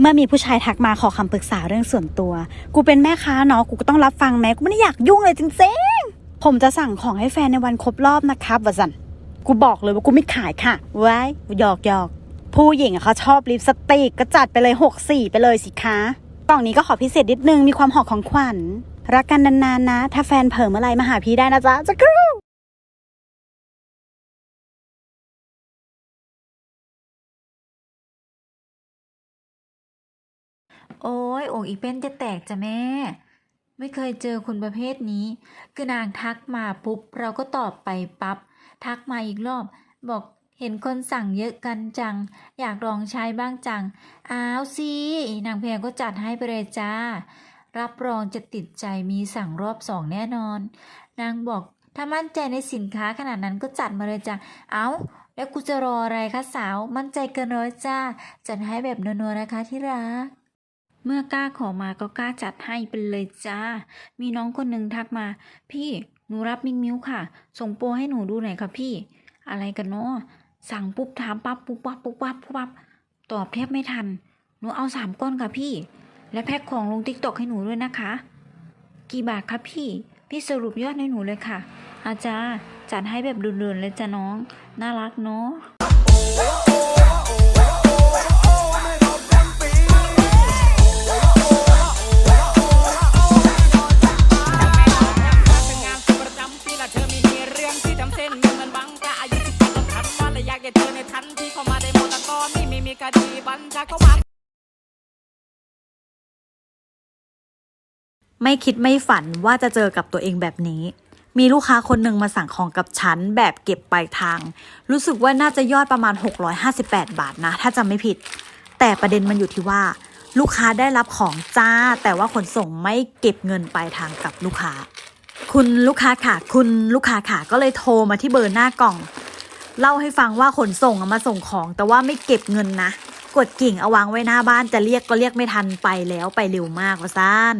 เมื่อมีผู้ชายทักมาขอคำปรึกษาเรื่องส่วนตัว กูเป็นแม่ค้าเนาะ กูก็ต้องรับฟังแม้กูไม่ได้อยากยุ่งเลยจริงๆ ผมจะสั่งของให้แฟนในวันครบรอบนะครับวะสัน กูบอกเลยว่ากูไม่ขายค่ะ ไว้หยอกหยอกผู้หญิงอะเขาชอบลิปสติกก็จัดไปเลยหกสี่ไปเลยสิคะกล่องนี้ก็ขอพิเศษนิดนึงมีความหอมของขวัญ รักกันนานๆนะ ถ้าแฟนเผลอเมื่อไรมาหาพี่ได้นะจ๊ะจะครู โอ้ยอกอีเป็นจะแตกจ้ะแม่ ไม่เคยเจอคนประเภทนี้ คือนางทักมาปุ๊บ เราก็ตอบไปปับ๊บทักมาอีกรอบ บอกเห็นคนสั่งเยอะกันจัง อยากลองใช้บ้างจัง อ้าวสินางแพงก็จัดให้ไปเลยจ้า รับรองจะติดใจมีสั่งรอบสองแน่นอน นางบอกถ้ามั่นใจในสินค้าขนาดนั้นก็จัดมาเลยจ้ะ เอา้า แล้วกูจะรออะไรคะสาว มั่นใจเกินร้อยจ้า จัดให้แบบนัวๆนะคะที่รัก เมื่อกล้าขอมาก็กล้าจัดให้ไปเลยจ้า มีน้องคนหนึ่งทักมา พี่หนูรับมิกมิวค่ะ ส่งโปรให้หนูดูหน่อยค่ะพี่ อะไรกันเนาะสั่งปุ๊บถามปั๊บปุ๊บปั๊บปุ๊บปั๊บปุ๊บปั๊บตอบแทบไม่ทัน หนูเอาสามก้อนค่ะพี่ และแพ็คของลงติ๊กตอกให้หนูด้วยนะคะ กี่บาทคะพี่ พี่สรุปยอดให้หนูเลยค่ะ อาจารย์จัดให้แบบด่วนๆเลยจ้ะน้อง น่ารักเนาะ ไม่คิดไม่ฝันว่าจะเจอกับตัวเองแบบนี้ มีลูกค้าคนหนึ่งมาสั่งของกับฉันแบบเก็บปลายทาง รู้สึกว่าน่าจะยอดประมาณ 658 บาทนะ ถ้าจำไม่ผิด แต่ประเด็นมันอยู่ที่ว่า ลูกค้าได้รับของจ้า แต่ว่าขนส่งไม่เก็บเงินปลายทางกับลูกค้า คุณลูกค้าค่ะ คุณลูกค้าค่ะก็เลยโทรมาที่เบอร์หน้ากล่อง เล่าให้ฟังว่าขนส่งมาส่งของ แต่ว่าไม่เก็บเงินนะ กดกิ่งเอาวางไว้หน้าบ้านจะเรียกก็เรียกไม่ทันไปแล้วไปเร็วมากว่าซ่าน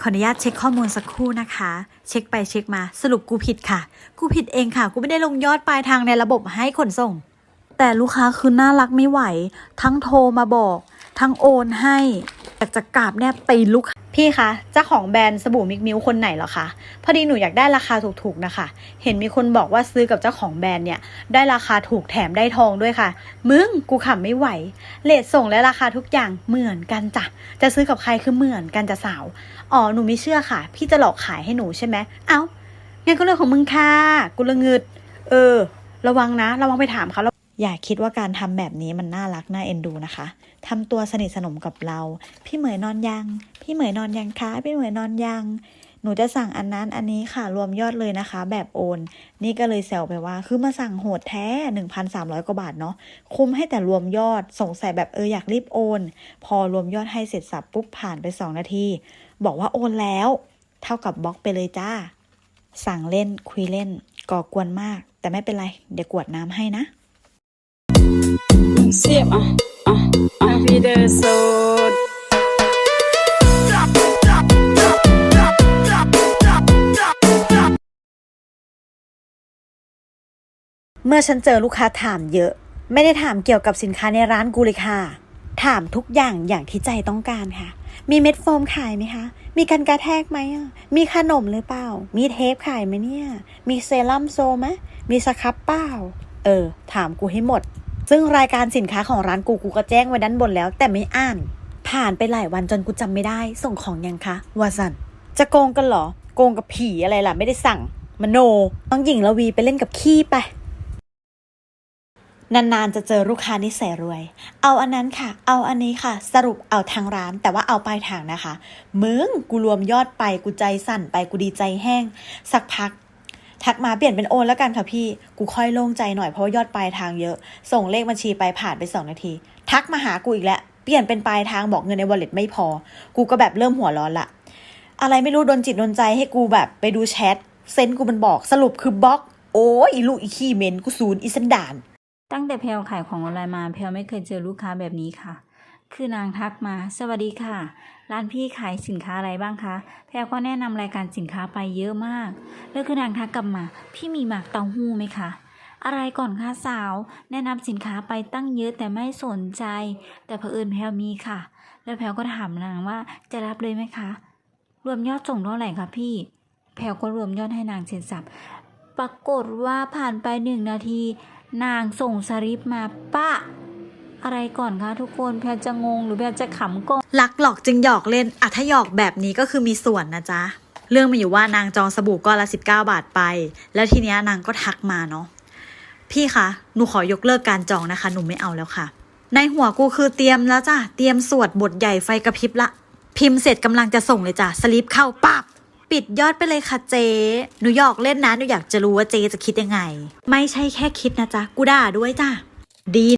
ขออนุญาตเช็คข้อมูลสักครู่นะคะ เช็คไปเช็คมาสรุปกูผิดค่ะ กูผิดเองค่ะ กูไม่ได้ลงยอดปลายทางในระบบให้ขนส่ง แต่ลูกค้าคือน่ารักไม่ไหว ทั้งโทรมาบอก ทั้งโอนให้อยากจะกราบแนบตีลูกค้าพี่คะเจ้าของแบรนด์สบู่มิกมิวคนไหนเหรอคะพอดีหนูอยากได้ราคาถูกๆนะคะ เห็นมีคนบอกว่าซื้อกับเจ้าของแบรนด์เนี่ย ได้ราคาถูกแถมได้ทองด้วยค่ะ มึงกูขำไม่ไหวเลทส่งและราคาทุกอย่างเหมือนกันจ้ะจะซื้อกับใครคือเหมือนกันจะสาวอ๋อหนูไม่เชื่อค่ะ พี่จะหลอกขายให้หนูใช่ไหมเอ้างั้นก็เรื่องของมึงค่ะกูละงึด เออ ระวังนะ ระวังไปถามเขาแล้ว อย่าคิดว่าการทำแบบนี้มันน่ารักน่าเอ็นดูนะคะทำตัวสนิทสนมกับเรา พี่เหมยนอนยัง พี่เหมยนอนยังคะ พี่เหมยนอนยัง หนูจะสั่งอันนั้นอันนี้ค่ะ รวมยอดเลยนะคะ แบบโอน นี่ก็เลยแซวไปว่า คือมาสั่งโหดแท้ 1,300 กว่าบาทเนาะ คุ้มให้แต่รวมยอด สงสัยแบบเอออยากรีบโอน พอรวมยอดให้เสร็จสับปุ๊บผ่านไป 2 นาที บอกว่าโอนแล้ว เท่ากับบล็อกไปเลยจ้า สั่งเล่นคุยเล่น ก่อกวนมาก แต่ไม่เป็นไร เดี๋ยวกวดน้ำให้นะ เสียบอะอะอะพี่เมื่อฉันเจอลูกค้าถามเยอะ ไม่ได้ถามเกี่ยวกับสินค้าในร้านกูเลยค่ะ ถามทุกอย่างอย่างที่ใจต้องการค่ะ มีเม็ดโฟมขายไหมคะ มีกันกระแทกไหมมีขนมหรือเปล่า มีเทปขายไหมเนี่ย มีเซรั่มโซไหมมีสครับเปล่า เออ ถามกูให้หมด ซึ่งรายการสินค้าของร้านกูกูก็แจ้งไว้ด้านบนแล้ว แต่ไม่อ่าน ผ่านไปหลายวันจนกูจำไม่ได้ ส่งของยังคะวาสันจะโกงกันเหรอ โกงกับผีอะไรล่ะ ไม่ได้สั่งมโนต้องหญิงละวีไปเล่นกับขี้ไปนานๆ จะเจอลูกค้านิสัยรวย เอาอันนั้นค่ะ เอาอันนี้ค่ะ สรุปเอาทางร้าน แต่ว่าเอาปลายทางนะคะ มึง กูรวมยอดไป กูใจสั่นไป กูดีใจแห้ง สักพัก ทักมาเปลี่ยนเป็นโอนแล้วกันค่ะพี่ กูค่อยโล่งใจหน่อยเพราะว่ายอดปลายทางเยอะ ส่งเลขบัญชีไปผ่านไปสองนาที ทักมาหากูอีกแล้ว เปลี่ยนเป็นปลายทางบอกเงินในวอลเล็ตไม่พอ กูก็แบบเริ่มหัวร้อนละ อะไรไม่รู้โดนจิตโดนใจให้กูแบบไปดูแชท เซนกูมันบอกสรุปคือบล็อก โอ้ยอีลูกอีขี้เมนกูศูนย์อีสันดาน ตั้งแต่แพลขายของออนไลน์มาแพลไม่เคยเจอลูกค้าแบบนี้ค่ะ คือนางทักมา สวัสดีค่ะ ร้านพี่ขายสินค้าอะไรบ้างคะ แพลวก็แนะนำรายการสินค้าไปเยอะมาก แล้วคือนางทักกลับมา พี่มีหมากเต้าหู้ไหมคะ อะไรก่อนคะสาว แนะนำสินค้าไปตั้งเยอะแต่ไม่สนใจ แต่เผอิญแพลวมีค่ะ แล้วแพลวก็ถามนางว่าจะรับเลยไหมคะ รวมยอดส่งเท่าไหร่คะพี่ แพลวก็รวมยอดให้นางเซ็นสับปรากฏว่าผ่านไปหนึ่งนาที นางส่งสลิปมาป้า อะไรก่อนคะทุกคนแพลจะงงหรือแพลจะขำก่อนรักหลอกจึงหยอกเล่นอะถ้าหยอกแบบนี้ก็คือมีส่วนนะจ๊ะ เรื่องมันอยู่ว่านางจองสบู่ก้อนละ 19 บาทไป แล้วทีเนี้ยนางก็ทักมาเนาะพี่คะหนูขอยกเลิกการจองนะคะ หนูไม่เอาแล้วค่ะ ในหัวกูคือเตรียมแล้วจ้ะเตรียมสวดบทใหญ่ไฟกระพริบละ พิมพ์เสร็จกำลังจะส่งเลยจ้ะสลิปเข้าปับปิดยอดไปเลยค่ะเจ๊หนูหยอกเล่นนะหนูอยากจะรู้ว่าเจ๊จะคิดยังไง ไม่ใช่แค่คิดนะจ๊ะ กูด่าด้วยจ้ะดี